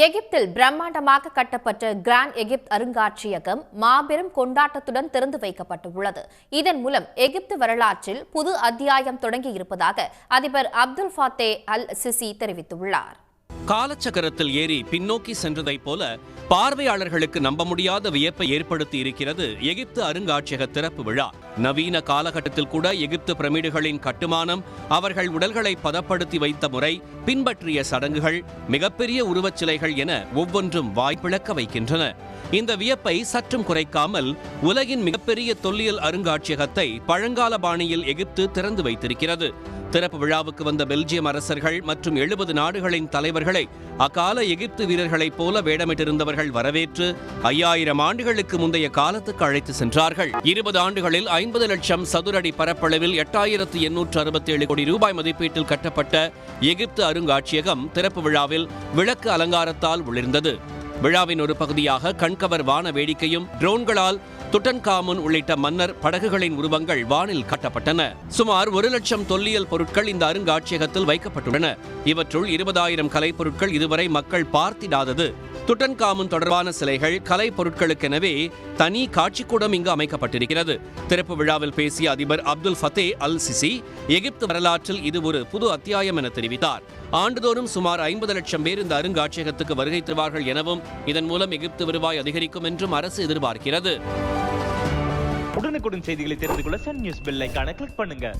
எகிப்தில் பிரம்மாண்டமாக கட்டப்பட்ட கிராண்ட் எகிப்த் அருங்காட்சியகம் மாபெரும் கொண்டாட்டத்துடன் திறந்து வைக்கப்பட்டுள்ளது. இதன் மூலம் எகிப்து வரலாற்றில் புது அத்தியாயம் தொடங்கியிருப்பதாக அதிபர் அப்துல் ஃபாத்தே அல் சிசி தெரிவித்துள்ளார். காலச்சக்கரத்தில் ஏறி பின்னோக்கி சென்றதைப் போல பார்வையாளர்களுக்கு நம்ப முடியாத வியப்பை ஏற்படுத்தி இருக்கிறது எகிப்து அருங்காட்சியக திறப்பு விழா. நவீன காலகட்டத்தில் கூட எகிப்து பிரமிடுகளின் கட்டுமானம் அவர்கள் உடல்களை பதப்படுத்தி வைத்த முறை பின்பற்றிய சடங்குகள் மிகப்பெரிய உருவச் சிலைகள் என ஒவ்வொன்றும் வாய்ப்பிழக்க வைக்கின்றன. இந்த வியப்பை சற்றும் குறைக்காமல் உலகின் மிகப்பெரிய தொல்லியல் அருங்காட்சியகத்தை பழங்கால பாணியில் எகிப்து திறந்து வைத்திருக்கிறது. திறப்பு விழாவுக்கு வந்த பெல்ஜியம் அரசர்கள் மற்றும் எழுபது நாடுகளின் தலைவர்களை அக்கால எகிப்து வீரர்களைப் போல வேடமிட்டிருந்தவர்கள் வரவேற்று ஐயாயிரம் ஆண்டுகளுக்கு முந்தைய காலத்துக்கு அழைத்து சென்றார்கள். இருபது ஆண்டுகளில் ஐம்பது லட்சம் சதுரடி பரப்பளவில் எட்டாயிரத்து எண்ணூற்று அறுபத்தி ஏழு கோடி ரூபாய் மதிப்பீட்டில் கட்டப்பட்ட எகிப்து அருங்காட்சியகம் திறப்பு விழாவில் விளக்கு அலங்காரத்தால் ஒளிர்ந்தது. விழாவின் ஒரு பகுதியாக கண்கவர் வான வேடிக்கையும் ட்ரோன்களால் துட்டன்காமுன் உள்ளிட்ட மன்னர் படகுகளின் உருவங்கள் வானில் காட்டப்பட்டன. சுமார் ஒரு லட்சம் தொல்லியல் பொருட்கள் இந்த அருங்காட்சியகத்தில் வைக்கப்பட்டுள்ளன. இவற்றுள் இருபதாயிரம் கலைப்பொருட்கள் இதுவரை மக்கள் பார்த்திடாதது. துட்டன்காமுன் தொடர்பான சிலைகள் கலை பொருட்களுக்கெனவே தனி காட்சிக்கூடம் இங்கு அமைக்கப்பட்டிருக்கிறது. திறப்பு விழாவில் பேசிய அதிபர் அப்துல் ஃபத்தே அல் சிசி எகிப்து வரலாற்றில் இது ஒரு புது அத்தியாயம் என தெரிவித்தார். ஆண்டுதோறும் சுமார் ஐம்பது லட்சம் பேர் இந்த அருங்காட்சியகத்துக்கு வருகை தருவார்கள் எனவும் இதன் மூலம் எகிப்து வருவாய் அதிகரிக்கும் என்றும் அரசு எதிர்பார்க்கிறது. உடனுக்குடன் செய்திகளை தெரிந்து கொள்ள சன் நியூஸ் பெல் கிளிக் பண்ணுங்க.